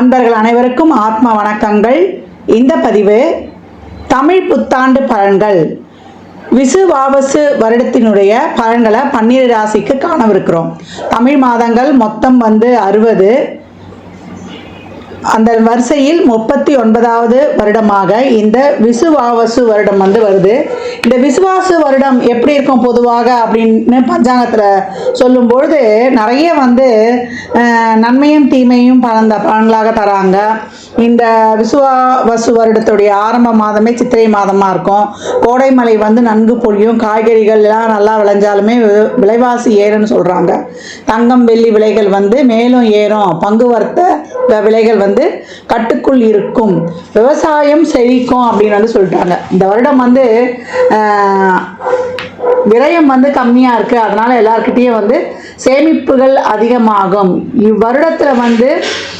அன்பர்கள் அனைவருக்கும் ஆத்ம வணக்கங்கள். இந்த பதிவு தமிழ் புத்தாண்டு பலன்கள். விசுவாவசு வருடத்தினுடைய பலன்களை பன்னிரு ராசிக்கு காணவிருக்கிறோம். தமிழ் மாதங்கள் மொத்தம் வந்து அறுபது. அந்த வரிசையில் முப்பத்தி ஒன்பதாவது வருடமாக இந்த விசுவாவசு வருடம் வந்து வருது. இந்த விசுவாசு வருடம் எப்படி இருக்கும் பொதுவாக அப்படின்னு பஞ்சாங்கத்தில் சொல்லும்பொழுது நிறைய வந்து நன்மையும் தீமையும் பலந்த பலன்களாக தராங்க. இந்த விசுவாவசு வருடத்துடைய ஆரம்ப மாதமே சித்திரை மாதமாக இருக்கும். கோடைமலை வந்து நன்கு பொழியும். காய்கறிகள் எல்லாம் நல்லா விளைஞ்சாலுமே விலைவாசி ஏறும்னு சொல்கிறாங்க தங்கம் வெள்ளி விலைகள் வந்து மேலும் ஏறும். பங்கு வர்த்த வ- விலைகள் வந்து வந்து கட்டுக்குள் இருக்கும். விவசாயம் செழிக்கும் அப்படின்னு வந்து சொல்லிட்டாங்க. இந்த வருடம் வந்து விரயம் வந்து கம்மியாக இருக்குது அதனால் எல்லாருக்கிட்டேயும் வந்து சேமிப்புகள் அதிகமாகும். இவ்வருடத்தில் வந்து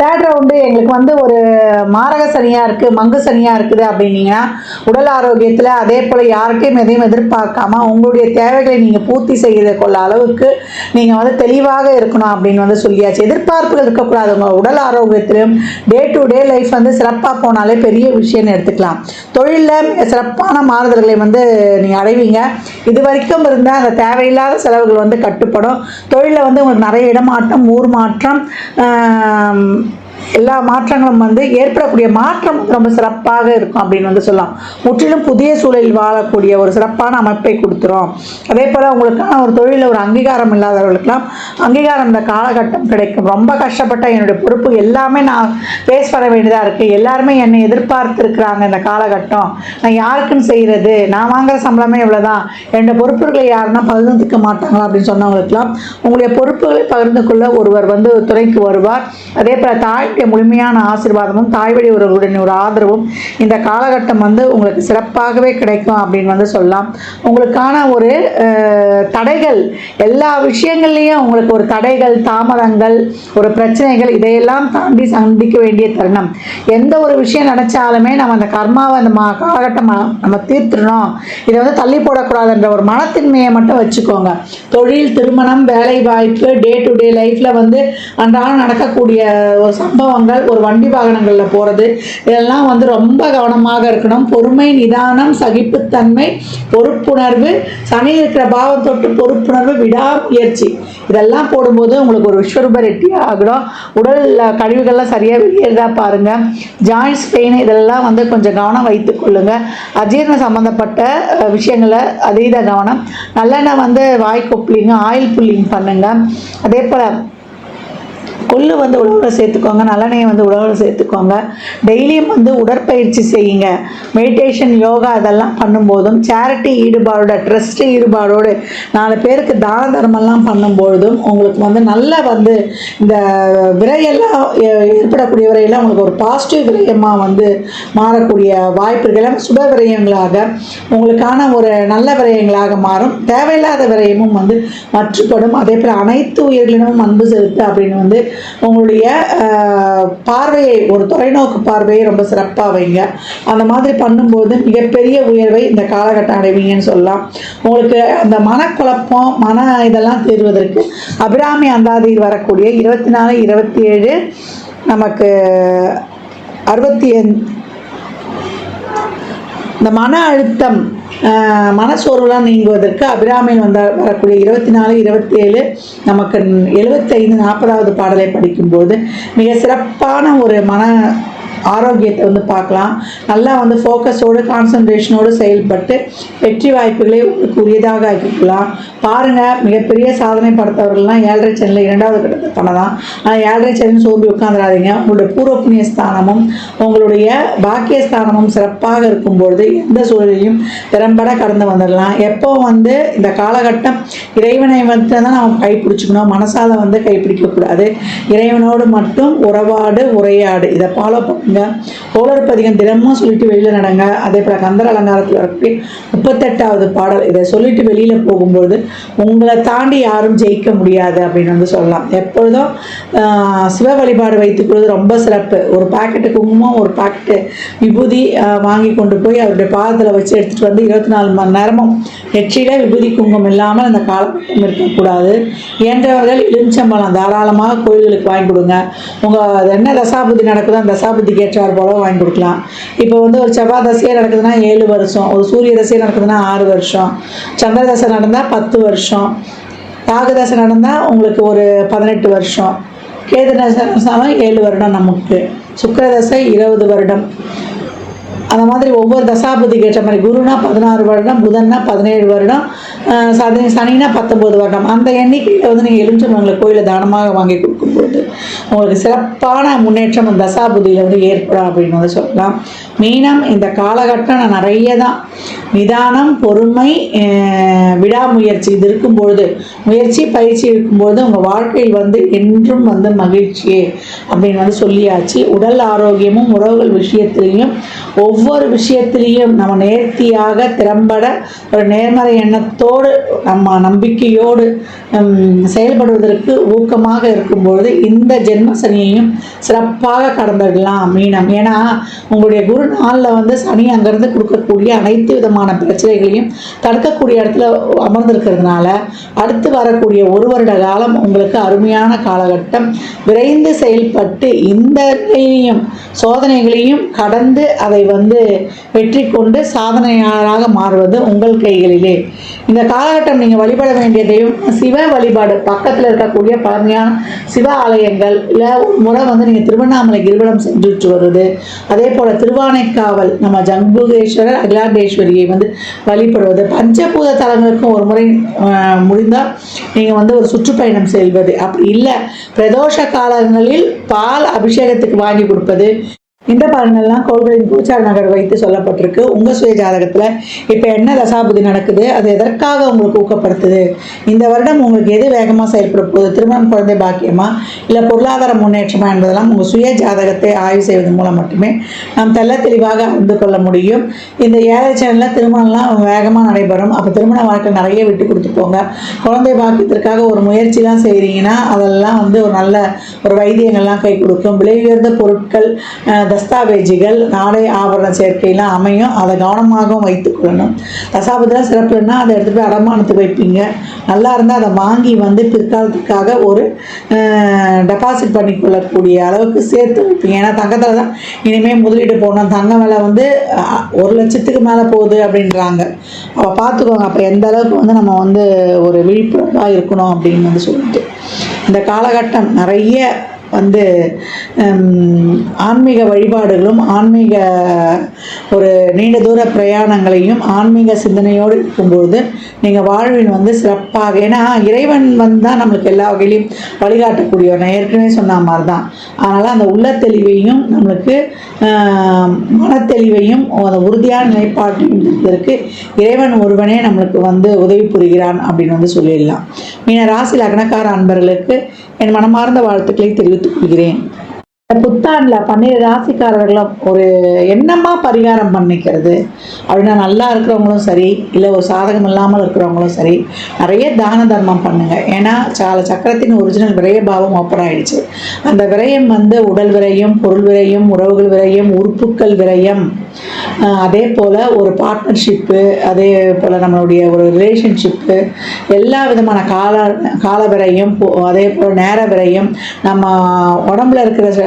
தேர்ட் ரவுண்டு எங்களுக்கு வந்து ஒரு மாரக சனியாக இருக்குது மங்கு சனியாக இருக்குது அப்படின்னீங்கன்னா உடல் ஆரோக்கியத்தில் அதே போல் யாருக்கையும் எதையும் எதிர்பார்க்காம உங்களுடைய தேவைகளை நீங்கள் பூர்த்தி செய்து கொள்ள அளவுக்கு நீங்கள் வந்து தெளிவாக இருக்கணும் அப்படின்னு வந்து சொல்லியாச்சு. எதிர்பார்ப்புகள் இருக்கக்கூடாது உங்கள் உடல் ஆரோக்கியத்திலும் டே டு டே லைஃப் வந்து சிறப்பாக போனாலே பெரிய விஷயம்னு எடுத்துக்கலாம். தொழிலில் சிறப்பான மாறுதல்களை வந்து நீங்கள் அடைவீங்க. இது வரைக்கும் இருந்த அந்த தேவையில்லாத செலவுகள் வந்து கட்டுப்படும். தொழிலில் வந்து உங்களுக்கு நிறைய இடமாற்றம் ஊர் மாற்றம் எல்லா மாற்றங்களும் வந்து ஏற்படக்கூடிய மாற்றம் ரொம்ப சிறப்பாக இருக்கும் அப்படின்னு வந்து சொல்லலாம். முற்றிலும் புதிய சூழலில் வாழக்கூடிய ஒரு சிறப்பான அமைப்பை கொடுத்துரும். அதே போல் உங்களுக்கான ஒரு தொழிலில் ஒரு அங்கீகாரம் இல்லாதவர்களுக்கெல்லாம் அங்கீகாரம் இந்த காலகட்டம் கிடைக்கும். ரொம்ப கஷ்டப்பட்ட என்னுடைய பொறுப்பு எல்லாமே நான் ஃபேஸ் பண்ண வேண்டியதாக இருக்குது எல்லாருமே என்னை எதிர்பார்த்துருக்குறாங்க இந்த காலகட்டம். நான் யாருக்குன்னு செய்கிறது நான் வாங்குற சம்பளமே இவ்வளோதான் என்னோட பொறுப்புகளை யாருன்னா பகிர்ந்துக்க மாட்டாங்களா அப்படின்னு சொன்னவங்களுக்கெல்லாம் உங்களுடைய பொறுப்புகளை பகிர்ந்து கொள்ள ஒருவர் வந்து துணைக்கு வருவார். அதே போல் தாயுடைய முழுமையான ஆசீர்வாதமும் தாய் வழி ஒரு ஆதரவும் இந்த காலகட்டம் வந்து உங்களுக்கு சிறப்பாகவே கிடைக்கும் அப்படின்னு வந்து சொல்லலாம். உங்களுக்கான ஒரு தடைகள் எல்லா விஷயங்கள்லையும் உங்களுக்கு ஒரு தடைகள் தாமதங்கள் ஒரு பிரச்சனைகள் இதையெல்லாம் தாண்டி சந்திக்க வேண்டிய தருணம். எந்த ஒரு விஷயம் நினச்சாலுமே நம்ம அந்த கர்மாவை அந்த மா காலகட்டம் நம்ம தீர்த்துடணும். இதை வந்து தள்ளி போடக்கூடாதுன்ற ஒரு மனத்தின்மையை மட்டும் வச்சுக்கோங்க. தொழில் திருமணம் வேலை வாய்ப்பு டே டு டே லைஃப்பில் வந்து அன்றாடம் நடக்கக்கூடிய ஒரு சம்பவங்கள் ஒரு வண்டி வாகனங்களில் போகிறது இதெல்லாம் வந்து ரொம்ப கவனமாக இருக்கணும். பொறுமை நிதானம் சகிப்புத்தன்மை பொறுப்புணர்வு சனி இருக்கிற பாவம் தொட்டு பொறுப்புணர்வு விடாமுயற்சி. இதெல்லாம் போடும்போது உங்களுக்கு ஒரு விஸ்வரூப ரெட்டி ஆகிடும் உடல் கழிவுகள்லாம் சரியாக வெளியேறதா பாருங்கள் ஜாயின்ஸ் பெயின் இதெல்லாம் வந்து கொஞ்சம் கவனம் வைத்துக் கொள்ளுங்க. அஜீரண சம்மந்தப்பட்ட விஷயங்களை அதீத கவனம். நல்லெண்ணெய் வந்து வாய் கொப்பளிங்க ஆயில் புல்லிங் பண்ணுங்கள் அதே போல் கொள்ளு வந்து உழவில் சேர்த்துக்கோங்க நல்லெண்ணெயை வந்து உழவில் சேர்த்துக்கோங்க. டெய்லியும் வந்து உடற்பயிற்சி செய்யுங்க. மெடிடேஷன் யோகா அதெல்லாம் பண்ணும்போதும் சேரிட்டி ஈடுபாடோட ட்ரஸ்ட் ஈடுபாடோடு நாலு பேருக்கு தான தர்மம்லாம் பண்ணும்பொழுதும் உங்களுக்கு வந்து நல்ல வந்து இந்த விரையெல்லாம் ஏ- ஏற்படக்கூடிய விரையெல்லாம் உங்களுக்கு ஒரு பாசிட்டிவ் விரயமாக வந்து மாறக்கூடிய வாய்ப்புகள் எல்லாம் சுப விரயங்களாக உங்களுக்கான ஒரு நல்ல விரயங்களாக மாறும். தேவையில்லாத விரயமும் வந்து மற்றுப்படும். அதே போல் அனைத்து உயிர்களிடமும் அன்பு செலுத்து அப்படின்னு வந்து உங்களுடைய பார்வையை ஒரு தொலைநோக்கு பார்வையை ரொம்ப சிறப்பாக வைங்க. அந்த மாதிரி பண்ணும்போது மிகப்பெரிய உயர்வை இந்த காலகட்டம் அடைவீங்கன்னு சொல்லலாம். உங்களுக்கு அந்த மனக்குழப்பம் மன இதெல்லாம் தீர்வதற்கு அபிராமி அந்தாதியில் வரக்கூடிய இருபத்தி நாலு இருபத்தி ஏழு நமக்கு அறுபத்தி இந்த மன அழுத்தம் ஆஹ், நீங்குவதற்கு அபிராமியில் வந்த வரக்கூடிய இருபத்தி நாலு இருபத்தி ஏழு நமக்கு எழுபத்தைந்து நாற்பதாவது பாடலை படிக்கும்போது மிக சிறப்பான ஒரு மன ஆரோக்கியத்தை வந்து பார்க்கலாம். நல்லா வந்து ஃபோக்கஸோடு கான்சன்ட்ரேஷனோடு செயல்பட்டு வெற்றி வாய்ப்புகளை உங்களுக்கு உரியதாக ஆக்கிக்கலாம் பாருங்கள் மிகப்பெரிய சாதனை படுத்தவர்கள்லாம் ஏழரை சென்னில் இரண்டாவது கட்டத்தை பண்ணலாம் ஆனால் ஏழரை சென்னில் சோம்பி உட்காந்துடாதீங்க உங்களுடைய பூர்வ புண்ணிய ஸ்தானமும் உங்களுடைய பாக்கிய ஸ்தானமும் சிறப்பாக இருக்கும்பொழுது எந்த சூழலையும் திறம்பட கடந்து வந்துடலாம். எப்போ வந்து இந்த காலகட்டம் இறைவனை வந்து தான் நம்ம கைப்பிடிச்சிக்கணும். மனசால் வந்து கைப்பிடிக்கக்கூடாது. இறைவனோடு மட்டும் உறவாடு உரையாடு. இதை ஃபாலோ பண்ணுங்க. கோளர் பதிகம் தினமும் சொல்லிட்டு வெளியில் நடங்க. அதே போல் கந்தர் அலங்காரத்தில் வரக்கூடிய முப்பத்தெட்டாவது பாடல் இதை சொல்லிட்டு வெளியில் போகும்போது உங்களை தாண்டி யாரும் ஜெயிக்க முடியாது அப்படின்னு வந்து சொல்லலாம். எப்பொழுதும் சிவ வழிபாடு வைத்துக்கொள்வது ரொம்ப சிறப்பு. ஒரு பாக்கெட்டு குங்குமம் ஒரு பாக்கெட்டு விபூதி வாங்கி கொண்டு போய் அவருடைய பாதத்தில் வச்சு எடுத்துகிட்டு வந்து இருபத்தி நாலு மணி நேரமும் நெற்றியில் விபூதி குங்குமம் இல்லாமல் அந்த காலகட்டம் இருக்கக்கூடாது. இயன்றவர்கள் எலுமிச்சம்பழம் தாராளமாக கோயில்களுக்கு வாங்கி கொடுங்க. உங்கள் என்ன தசாபுத்தி நடக்குதோ அந்த வீட்டுக்கு ஏற்றார் போல வாங்கி கொடுக்கலாம். இப்போ வந்து ஒரு செவ்வாய் தசையே நடக்குதுன்னா ஏழு வருஷம் ஒரு சூரிய தசையே நடக்குதுன்னா ஆறு வருஷம் சந்திர தசை நடந்தால் பத்து வருஷம் ராகு தசை நடந்தால் உங்களுக்கு ஒரு பதினெட்டு வருஷம் கேது தசை நடந்தாலும் ஏழு வருடம் நமக்கு சுக்கிர தசை இருபது வருடம். அந்த மாதிரி ஒவ்வொரு தசாபதிக்கு ஏற்ற மாதிரி குருனா பதினாறு வருடம் புதன்னா பதினேழு வருடம் சனி சனினா பத்தொம்போது வருடம். அந்த எண்ணிக்கையில் வந்து நீங்கள் எலுமிச்சம்பழங்களை கோயிலில் தானமாக வாங்கி உங்களுக்கு சிறப்பான முன்னேற்றம் அந்த தசாபுதியில் வந்து ஏற்படும் அப்படின்னு வந்து சொல்லலாம். மீனம் இந்த காலகட்டம் நான் நிறைய தான் நிதானம் பொறுமை விடாமுயற்சி. இது இருக்கும்பொழுது முயற்சி பயிற்சி இருக்கும்போது உங்கள் வாழ்க்கையில் வந்து என்றும் வந்து மகிழ்ச்சியே அப்படின்னு வந்து சொல்லியாச்சு. உடல் ஆரோக்கியமும் உறவுகள் விஷயத்திலையும் ஒவ்வொரு விஷயத்திலையும் நம்ம நேர்த்தியாக திறம்பட ஒரு நேர்மறை எண்ணத்தோடு நம்ம நம்பிக்கையோடு செயல்படுவதற்கு ஊக்கமாக இருக்கும்பொழுது இந்த ஜென்ம சனியையும் சிறப்பாக கடந்துடலாம் மீனம். ஏன்னா உங்களுடைய குரு நாளில் வந்து சனி அங்கேருந்து கொடுக்கக்கூடிய அனைத்து விதமான பிரச்சனைகளையும் தடுக்கக்கூடிய இடத்துல அமர்ந்திருக்கிறதுனால அடுத்து வரக்கூடிய ஒரு வருட காலம் உங்களுக்கு அருமையான காலகட்டம். விரைந்து செயல்பட்டு இந்த நிலையையும் சோதனைகளையும் கடந்து அதை வந்து வெற்றி கொண்டு சாதனையாளராக மாறுவது உங்கள் கைகளிலே. இந்த காலகட்டம் நீங்கள் வழிபட வேண்டிய தெய்வம் சிவ வழிபாடு. பக்கத்தில் இருக்கக்கூடிய பழமையான சிவ ஆலயங்கள் இல்லை முறை வந்து நீங்கள் திருவண்ணாமலை கிரிவலம் சென்றுட்டு வருவது. அதே போல் காவல் நம்ம ஜம்புகேஸ்வரர் அகிலாண்டேஸ்வரியை வந்து வழிபடுவது. பஞ்சபூத தலங்களுக்கும் ஒரு முறை அஹ், முடிந்தால் நீங்கள் வந்து ஒரு சுற்றுப்பயணம் செல்வது. அப்படி இல்லை பிரதோஷ காலங்களில் பால் அபிஷேகத்துக்கு வாங்கி கொடுப்பது. இந்த பலனெல்லாம் கோள்களின் பூச்சார் நகர் வைத்து சொல்லப்பட்டிருக்கு. உங்கள் சுய ஜாதகத்தில் இப்போ என்ன தசாபுதி நடக்குது? அது எதற்காக உங்களுக்கு ஊக்கப்படுத்துது? இந்த வருடம் உங்களுக்கு எது வேகமாக செயல்பட போகுது? திருமணம் குழந்தை பாக்கியமா? இல்லை பொருளாதார முன்னேற்றமா என்பதெல்லாம் உங்கள் சுய ஜாதகத்தை ஆய்வு செய்வதன் மூலம் மட்டுமே நாம் தெள்ள தெளிவாக அறிந்து கொள்ள முடியும். இந்த ஏழை சேனலில் திருமணம்லாம் வேகமாக நடைபெறும். அப்போ திருமண வாழ்க்கை நிறைய விட்டு கொடுத்து போங்க. குழந்தை பாக்கியத்திற்காக ஒரு முயற்சிலாம் செய்கிறீங்கன்னா அதெல்லாம் வந்து ஒரு நல்ல ஒரு வைத்தியங்கள்லாம் கை கொடுக்கும். விலை உயர்ந்த பொருட்கள் தஸ்தாவேஜுகள் நாடை ஆபரண சேர்க்கையெல்லாம் அமையும். அதை கவனமாகவும் வைத்துக்கொள்ளணும் தசாபத்தில் சிறப்புன்னா அதை எடுத்து போய் அடமானத்துக்கு வைப்பீங்க. நல்லா இருந்தால் அதை வாங்கி வந்து பிற்காலத்துக்காக ஒரு டெபாசிட் பண்ணிக்கொள்ளக்கூடிய அளவுக்கு சேர்த்து வைப்பீங்க. ஏன்னா தங்கத்தில் தான் இனிமேல் முதலீடு போடணும். தங்க விலை வந்து ஒரு லட்சத்துக்கு மேலே போகுது அப்படின்றாங்க. அப்போ பார்த்துக்கோங்க அப்போ எந்த அளவுக்கு வந்து நம்ம வந்து ஒரு விழிப்புணர்வாக இருக்கணும் அப்படின்னு வந்து சொல்லிட்டு. இந்த காலகட்டம் நிறைய வந்து ஆன்மீக வழிபாடுகளும் ஆன்மீக ஒரு நீண்ட தூர பிரயாணங்களையும் ஆன்மீக சிந்தனையோடு இருக்கும்பொழுது நீங்கள் வாழ்வின் வந்து சிறப்பாக ஏன்னா இறைவன் வந்து தான் நம்மளுக்கு எல்லா வகையிலையும் வழிகாட்டக்கூடியவர் நான் ஏற்கனவே சொன்ன மாதிரி தான் அதனால் அந்த உள்ள தெளிவையும் நம்மளுக்கு மனத்தெளிவையும் அந்த உறுதியான நிலைப்பாட்டையும் இருப்பதற்கு இறைவன் ஒருவனே நம்மளுக்கு வந்து உதவி புரிகிறான் அப்படின்னு வந்து சொல்லிடலாம். மீன ராசி லக்னக்கார அன்பர்களுக்கு என் மனமார்ந்த வாழ்த்துக்களை தெரிவித்துக் கொள்கிறேன் புத்தாண்டில் பன்னிரு ராசிக்காரர்களும் ஒரு என்னமா பரிகாரம் பண்ணிக்கிறது. அப்படின்னா நல்லா இருக்கிறவங்களும் சரி இல்லை ஒரு சாதகம் இல்லாமல் இருக்கிறவங்களும் சரி நிறைய தான தர்மம் பண்ணுங்கள் ஏன்னா சால சக்கரத்தின் ஒரிஜினல் விரய பாவம் ஓப்பன் ஆயிடுச்சு. அந்த விரயம் வந்து உடல் விரயம் பொருள் விரயம் உறவுகள் விரயம் உறுப்புக்கள் விரயம். அதே போல் ஒரு பார்ட்னர்ஷிப்பு அதே போல் நம்மளுடைய ஒரு ரிலேஷன்ஷிப்பு எல்லா விதமான கால கால விரயம் போ- அதே போல் நேர விரயம் நம்ம உடம்புல இருக்கிற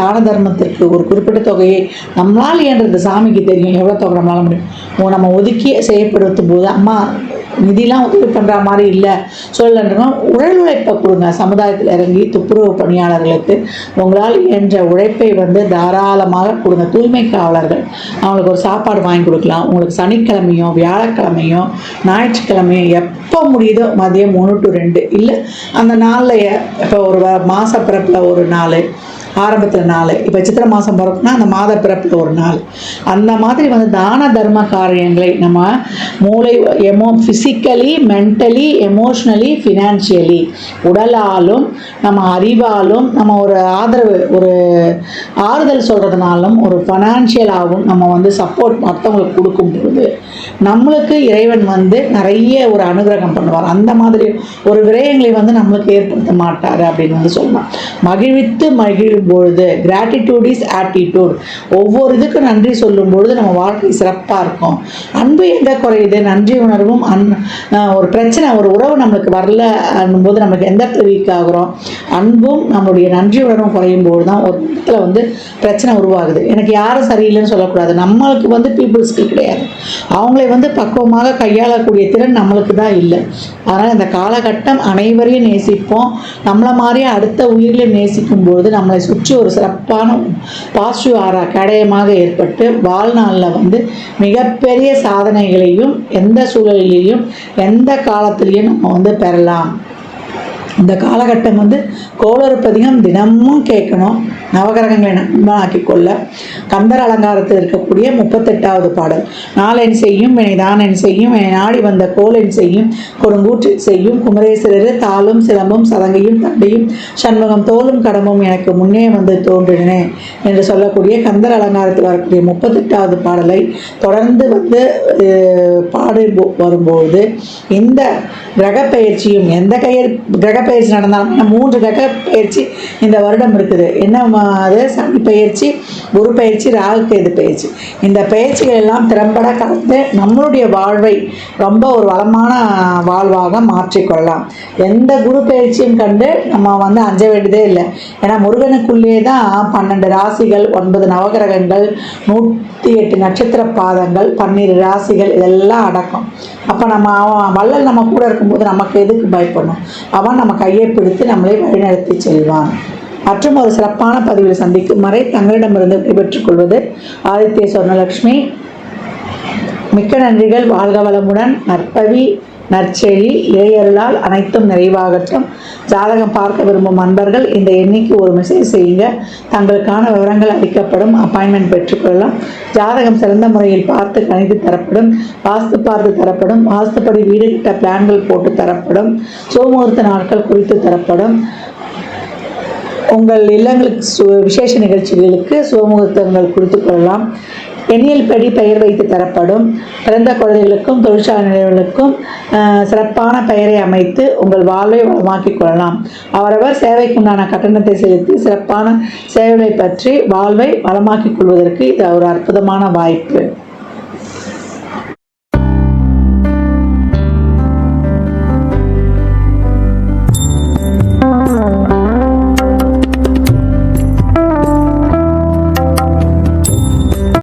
தான தர்மத்திற்கு ஒரு குறிப்பிட்ட தொகையை நம்மளால் இயன்றது சாமிக்கு தெரியும். எவ்வளோ தொகை நம்மளால முடியும்? நம்ம ஒதுக்கி செயற்படுத்தும் போது அம்மா நிதிலாம் உதவி பண்ணுற மாதிரி இல்லை. சொல்லலைன்னா உழல் உழைப்பை கொடுங்க. சமுதாயத்தில் இறங்கி துப்புரவு பணியாளர்களுக்கு உங்களால் என்ற உழைப்பை வந்து தாராளமாக கொடுங்க. தூய்மை காவலர்கள் அவங்களுக்கு ஒரு சாப்பாடு வாங்கி கொடுக்கலாம். உங்களுக்கு சனிக்கிழமையும் வியாழக்கிழமையும் ஞாயிற்றுக்கிழமையும் எப்போ முடியுதோ மதியம் மூணு டு ரெண்டு. இல்லை அந்த நாளில் இப்போ ஒரு மாத பிறப்பில் ஒரு நாள் ஆரம்பத்தில் நாள் இப்போ சித்திரை மாதம் பிறப்புனா அந்த மாத பிறப்பில் ஒரு நாள். அந்த மாதிரி வந்து தான தர்ம காரியங்களை நம்ம மூளை emo physically mentally emotionally financially உடலாலும் நம்ம அறிவாலும் நம்ம ஒரு ஆதரவு ஒரு ஆறுதல் சொல்கிறதுனாலும் ஒரு ஃபினான்ஷியலாகவும் நம்ம வந்து சப்போர்ட் மற்றவங்களுக்கு கொடுக்கும் பொழுது நம்மளுக்கு இறைவன் வந்து நிறைய ஒரு அனுகிரகம் பண்ணுவார். அந்த மாதிரி ஒரு விரயங்களை வந்து நம்மளுக்கு ஏற்படுத்த மாட்டார் அப்படின்னு வந்து சொல்லலாம். மகிழ்வித்து பொழுது கிராட்டிடியூட் இஸ் ஆட்டிடியூட் ஒவ்வொரு இதுக்கும் நன்றி சொல்லும் பொழுது நம்ம வாழ்க்கை சிறப்பாக இருக்கும். அன்பு எங்கே குறையுது? நன்றி உணர்வும் அன் ஒரு பிரச்சனை ஒரு உறவு நம்மளுக்கு வரல போது நம்மளுக்கு எந்த இடத்துல வீக் ஆகுறோம்? அன்பும் நம்மளுடைய நன்றி உணர்வும் குறையும் போது தான் ஒரு இடத்துல வந்து பிரச்சனை உருவாகுது. எனக்கு யாரும் சரியில்லைன்னு சொல்லக்கூடாது. நம்மளுக்கு வந்து பீப்புள்ஸ்க்கு கிடையாது. அவங்களை வந்து பக்குவமாக கையாளக்கூடிய திறன் நம்மளுக்கு தான் இல்லை. அதனால் இந்த காலகட்டம் அனைவரையும் நேசிப்போம். நம்மளை மாதிரியே அடுத்த உயிரில நேசிக்கும் பொழுது நம்மளை சுற்றி ஒரு சிறப்பான பாசிட்டிவ் ஆரா ஏற்பட்டு வாழ்நாளில் வந்து மிகப்பெரிய சாதனைகளையும் எந்த சூழலிலையும் எந்த காலத்திலையும் நம்ம வந்து பெறலாம். இந்த காலகட்டம் வந்து கோளறுப்பதிகம் தினமும் கேட்கணும். நவகிரகங்களை நண்பனாக்கி கொள்ள கந்தர் அலங்காரத்தில் இருக்கக்கூடிய முப்பத்தெட்டாவது பாடல். நாளென் செய்யும் வினை தானென் செய்யும் என நாடி வந்த கோலென் செய்யும் கொடுங்கூற்றில் செய்யும் குமரேஸ்வரர் தாளும் சிலம்பும் சதங்கையும் தண்டையும் சண்முகம் தோலும் கடமும் எனக்கு முன்னே வந்து தோன்றினேன் என்று சொல்லக்கூடிய கந்தர் அலங்காரத்தில் வரக்கூடிய முப்பத்தெட்டாவது பாடலை தொடர்ந்து வந்து பாடு பாடி போ- வரும்போது இந்த கிரக பயிற்சியும் எந்த கையர் கிரக பயிற்சி நடந்தாலும் மூன்று கட்ட பயிற்சி இந்த வருடம் இருக்குது. என்ன அது? சனி பயிற்சி குரு பயிற்சி ராகு பயிற்சி. இந்த பயிற்சிகள் எல்லாம் திறம்பட கலந்து நம்மளுடைய வாழ்வை ரொம்ப ஒரு வளமான வாழ்வாக மாற்றிக்கொள்ளலாம் எந்த குரு பயிற்சியும் கண்டு நம்ம வந்து அஞ்ச வேண்டியதே இல்லை. ஏன்னா முருகனுக்குள்ளே தான் பன்னெண்டு ராசிகள் ஒன்பது நவகிரகங்கள் நூற்றி எட்டு நட்சத்திர பாதங்கள் பன்னிரு ராசிகள் இதெல்லாம் அடக்கம். அப்போ நம்ம அவன் வள்ளல் நம்ம கூட இருக்கும்போது நமக்கு எதுக்கு பயப்படணும்? அவன் நம்ம கையை பிடித்து நம்மளை வழிநடத்தி செல்வான். மற்றும் ஒரு சிறப்பான பதிவில் சந்திக்கும் வரை தங்களிடமிருந்து விடைபெற்றுக் கொள்வது ஆதித்ய சொர்ணலட்சுமி மிக்க நன்றிகள். வாழ்க வளமுடன். நற்பவி நற்செழி இறையருளால் அனைத்தும் நிறைவாகட்டும். ஜாதகம் பார்க்க விரும்பும் அன்பர்கள் இந்த எண்ணிக்கு ஒரு மெசேஜ் செய்யுங்க. தங்களுக்கான விவரங்கள் அளிக்கப்படும். அப்பாயின்மெண்ட் பெற்றுக்கொள்ளலாம். ஜாதகம் சிறந்த முறையில் பார்த்து கணித்து தரப்படும். வாஸ்து பார்த்து தரப்படும். வாஸ்துப்படி வீடு கிட்ட பிளான்கள் போட்டு தரப்படும். சோமுகூர்த்த நாட்கள் குறித்து தரப்படும். உங்கள் இல்லங்களுக்கு சு விசேஷ நிகழ்ச்சிகளுக்கு சுகமுகூர்த்தங்கள் கொடுத்து கொள்ளலாம். எண்ணியல் படி பெயர் வைத்து தரப்படும். பிறந்த குழந்தைகளுக்கும் தொழிற்சாலை நிலையங்களுக்கும் சிறப்பான பெயரை அமைத்து உங்கள் வாழ்வை வளமாக்கிக் கொள்ளலாம். அவரவர் சேவைக்குண்டான கட்டணத்தை செலுத்தி சிறப்பான சேவைகளை பற்றி வாழ்வை வளமாக்கிக் கொள்வதற்கு இது ஒரு அற்புதமான வாய்ப்பு.